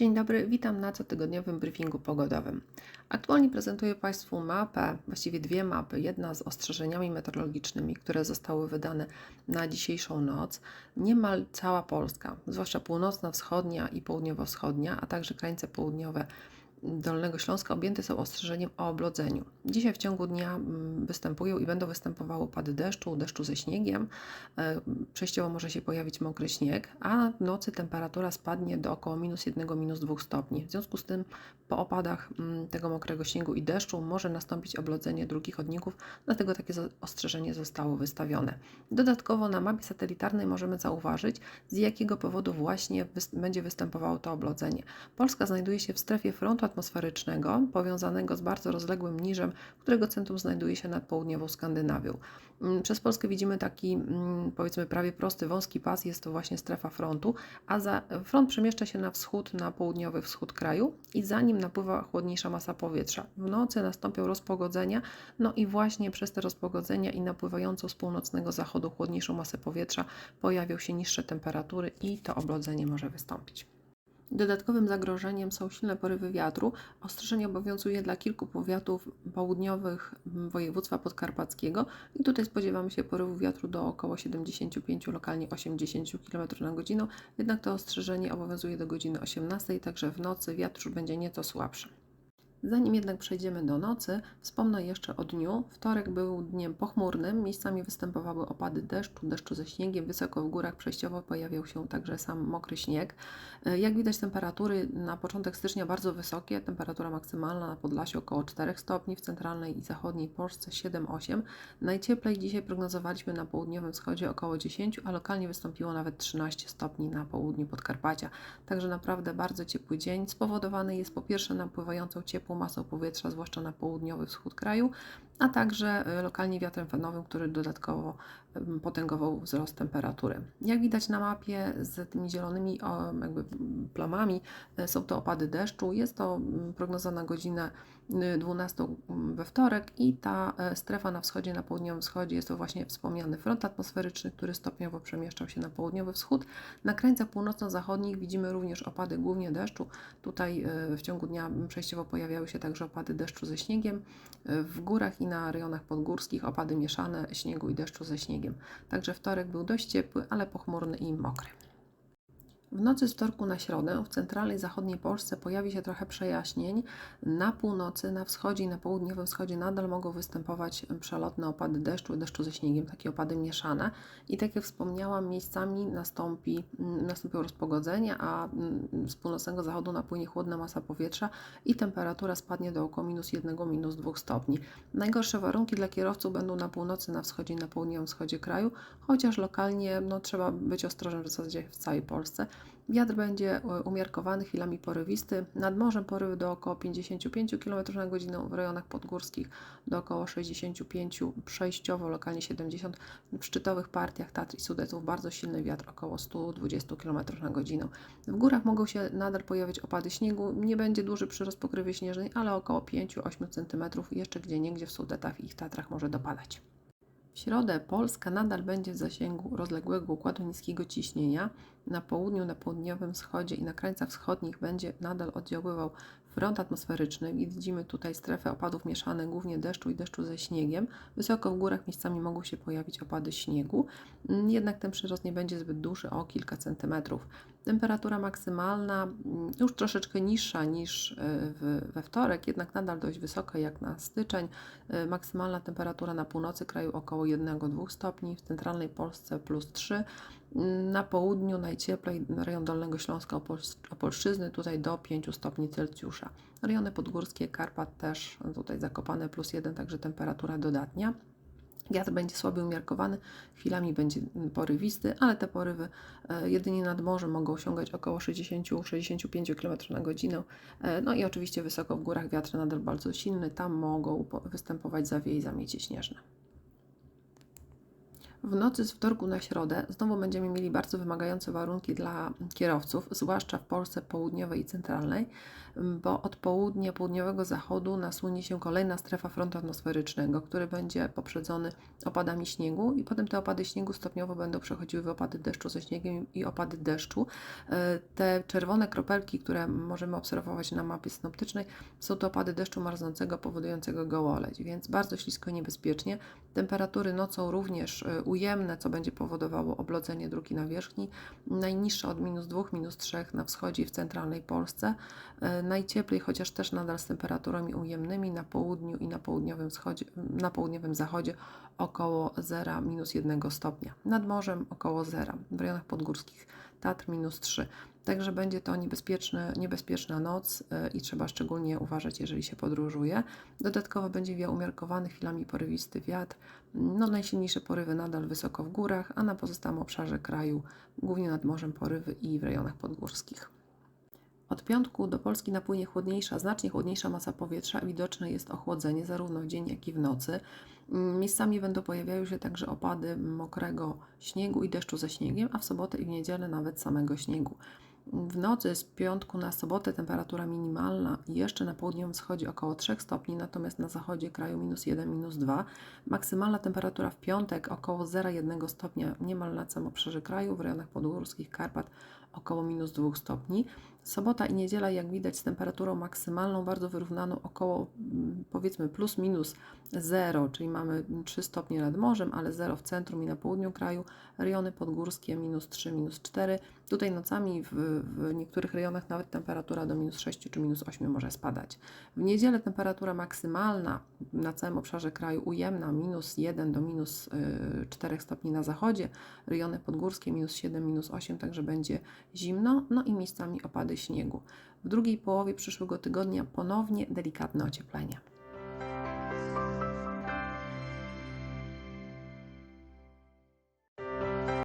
Dzień dobry, witam na cotygodniowym briefingu pogodowym. Aktualnie prezentuję Państwu mapę, właściwie dwie mapy. Jedna z ostrzeżeniami meteorologicznymi, które zostały wydane na dzisiejszą noc. Niemal cała Polska, zwłaszcza północna, wschodnia i południowo-wschodnia, a także krańce południowe Dolnego Śląska objęte są ostrzeżeniem o oblodzeniu. Dzisiaj w ciągu dnia mm, występują i będą występowały opady deszczu, deszczu ze śniegiem. E, Przejściowo może się pojawić mokry śnieg, a w nocy temperatura spadnie do około minus 1, minus 2 stopni. W związku z tym po opadach mm, tego mokrego śniegu i deszczu może nastąpić oblodzenie drugich chodników, dlatego takie ostrzeżenie zostało wystawione. Dodatkowo na mapie satelitarnej możemy zauważyć, z jakiego powodu właśnie będzie występowało to oblodzenie. Polska znajduje się w strefie frontu atmosferycznego powiązanego z bardzo rozległym niżem, którego centrum znajduje się nad południową Skandynawią. Mm, Przez Polskę widzimy taki, mm, powiedzmy, prawie prosty, wąski pas, jest to właśnie strefa frontu, a za, front przemieszcza się na wschód, na południowy wschód kraju i za nim napływa chłodniejsza masa powietrza. W nocy nastąpią rozpogodzenia, no i właśnie przez te rozpogodzenia i napływającą z północnego zachodu chłodniejszą masę powietrza pojawią się niższe temperatury i to oblodzenie może wystąpić. Dodatkowym zagrożeniem są silne porywy wiatru. Ostrzeżenie obowiązuje dla kilku powiatów południowych mm, województwa podkarpackiego i tutaj spodziewamy się porywu wiatru do około 75, lokalnie 80 km na godzinę. Jednak to ostrzeżenie obowiązuje do godziny 18, także w nocy wiatr już będzie nieco słabszy. Zanim jednak przejdziemy do nocy, wspomnę jeszcze o dniu. Wtorek był dniem pochmurnym, miejscami występowały opady deszczu, deszczu ze śniegiem, wysoko w górach przejściowo pojawiał się także sam mokry śnieg. E, Jak widać temperatury na początek stycznia bardzo wysokie, temperatura maksymalna na Podlasiu około 4 stopni, w centralnej i zachodniej Polsce 7-8. Najcieplej dzisiaj prognozowaliśmy na południowym wschodzie około 10, a lokalnie wystąpiło nawet 13 stopni na południu Podkarpacia. Także naprawdę bardzo ciepły dzień. Spowodowany jest po pierwsze napływającą ciepłą masą powietrza, zwłaszcza na południowy wschód kraju, a także y, lokalnie wiatrem fenowym, który dodatkowo potęgował wzrost temperatury. Jak widać na mapie z tymi zielonymi jakby mm, plamami y, są to opady deszczu. Jest to mm, prognoza na godzinę y, 12 we wtorek i ta e, strefa na wschodzie, na południowym wschodzie jest to właśnie wspomniany front atmosferyczny, który stopniowo przemieszczał się na południowy wschód. Na krańcach północno-zachodnich widzimy również opady głównie deszczu. Tutaj e, w ciągu dnia przejściowo pojawiały się także opady deszczu ze śniegiem. E, W górach i na rejonach podgórskich opady mieszane śniegu i deszczu ze śniegiem. Także wtorek był dość ciepły, ale pochmurny i mokry. W nocy z wtorku na środę w centralnej zachodniej Polsce pojawi się trochę przejaśnień. Na północy, na wschodzie i na południowym wschodzie nadal mogą występować przelotne opady deszczu deszczu ze śniegiem, takie opady mieszane. I tak jak wspomniałam, miejscami nastąpi, mm, nastąpią rozpogodzenia, a mm, z północnego zachodu napłynie chłodna masa powietrza i temperatura spadnie do około minus 1, minus 2 stopni. Najgorsze warunki dla kierowców będą na północy, na wschodzie i na południowym wschodzie kraju, chociaż lokalnie no, trzeba być ostrożnym w zasadzie w całej Polsce. Wiatr będzie e, umiarkowany, chwilami porywisty. Nad morzem porywy do około 55 km na godzinę, w rejonach podgórskich do około 65, przejściowo lokalnie 70. W szczytowych partiach Tatr i Sudetów bardzo silny wiatr około 120 km na godzinę. W górach mogą się nadal pojawiać opady śniegu. Nie będzie duży przyrost pokrywy śnieżnej, ale około 5-8 cm. Jeszcze gdzie niegdzie w Sudetach i ich Tatrach może dopadać. Środę Polska nadal będzie w zasięgu rozległego układu niskiego ciśnienia. Na południu, na południowym wschodzie i na krańcach wschodnich będzie nadal oddziaływał front atmosferyczny. Widzimy tutaj strefę opadów mieszanych, głównie deszczu i deszczu ze śniegiem. Wysoko w górach miejscami mogą się pojawić opady śniegu, jednak ten przyrost nie będzie zbyt duży, o kilka centymetrów. Temperatura maksymalna mm, już troszeczkę niższa niż y, we wtorek, jednak nadal dość wysoka jak na styczeń. Y, Maksymalna temperatura na północy kraju około 1-2 stopni, w centralnej Polsce plus 3. Mm, Na południu najcieplej rejon Dolnego Śląska, Opol- Opolszczyzny tutaj do 5 stopni Celsjusza. Rejony podgórskie, Karpat też tutaj zakopane plus 1, także temperatura dodatnia. Wiatr będzie słaby umiarkowany, chwilami będzie porywisty, ale te porywy e, jedynie nad morzem mogą osiągać około 60-65 km na godzinę. E, No i oczywiście wysoko w górach wiatr nadal bardzo silny, tam mogą po- występować zawieje i zamiecie śnieżne. W nocy z wtorku na środę znowu będziemy mieli bardzo wymagające warunki dla kierowców, zwłaszcza w Polsce południowej i centralnej, bo od południa, południowego zachodu nasunie się kolejna strefa frontu atmosferycznego, który będzie poprzedzony opadami śniegu i potem te opady śniegu stopniowo będą przechodziły w opady deszczu ze śniegiem i opady deszczu. E, Te czerwone kropelki, które możemy obserwować na mapie synoptycznej, są to opady deszczu marznącego powodującego gołoleć, więc bardzo ślisko i niebezpiecznie. Temperatury nocą również e, ujemne, co będzie powodowało oblodzenie dróg i nawierzchni. Najniższe od minus 2, minus 3 na wschodzie i w centralnej Polsce. E, Najcieplej, chociaż też nadal z temperaturami ujemnymi na południu i na południowym, wschodzie, na południowym zachodzie około 0, minus 1 stopnia. Nad morzem około 0, w rejonach podgórskich Tatr minus 3. Także będzie to niebezpieczny, niebezpieczna noc e, i trzeba szczególnie uważać, jeżeli się podróżuje. Dodatkowo będzie wiał umiarkowany, chwilami porywisty wiatr. No, najsilniejsze porywy nadal wysoko w górach, a na pozostałym obszarze kraju, głównie nad morzem porywy i w rejonach podgórskich. Od piątku do Polski napłynie chłodniejsza, znacznie chłodniejsza masa powietrza. Widoczne jest ochłodzenie zarówno w dzień, jak i w nocy. Mm, Miejscami będą pojawiały się także opady mokrego śniegu i deszczu ze śniegiem, a w sobotę i w niedzielę nawet samego śniegu. W nocy z piątku na sobotę temperatura minimalna jeszcze na południowym wschodzie około 3 stopni, natomiast na zachodzie kraju minus 1, minus 2. Maksymalna temperatura w piątek około 0,1 stopnia niemal na całym obszarze kraju, w rejonach podgórskich Karpat około minus 2 stopni. Sobota i niedziela, jak widać, z temperaturą maksymalną bardzo wyrównaną około mm, powiedzmy plus minus 0, czyli mamy 3 stopnie nad morzem, ale 0 w centrum i na południu kraju. Rejony podgórskie minus 3, minus 4. Tutaj nocami w, w niektórych rejonach nawet temperatura do minus 6 czy minus 8 może spadać. W niedzielę temperatura maksymalna na całym obszarze kraju ujemna minus 1 do minus y, 4 stopni na zachodzie, rejony podgórskie minus 7, minus 8, także będzie zimno, no i miejscami opady śniegu. W drugiej połowie przyszłego tygodnia ponownie delikatne ocieplenie.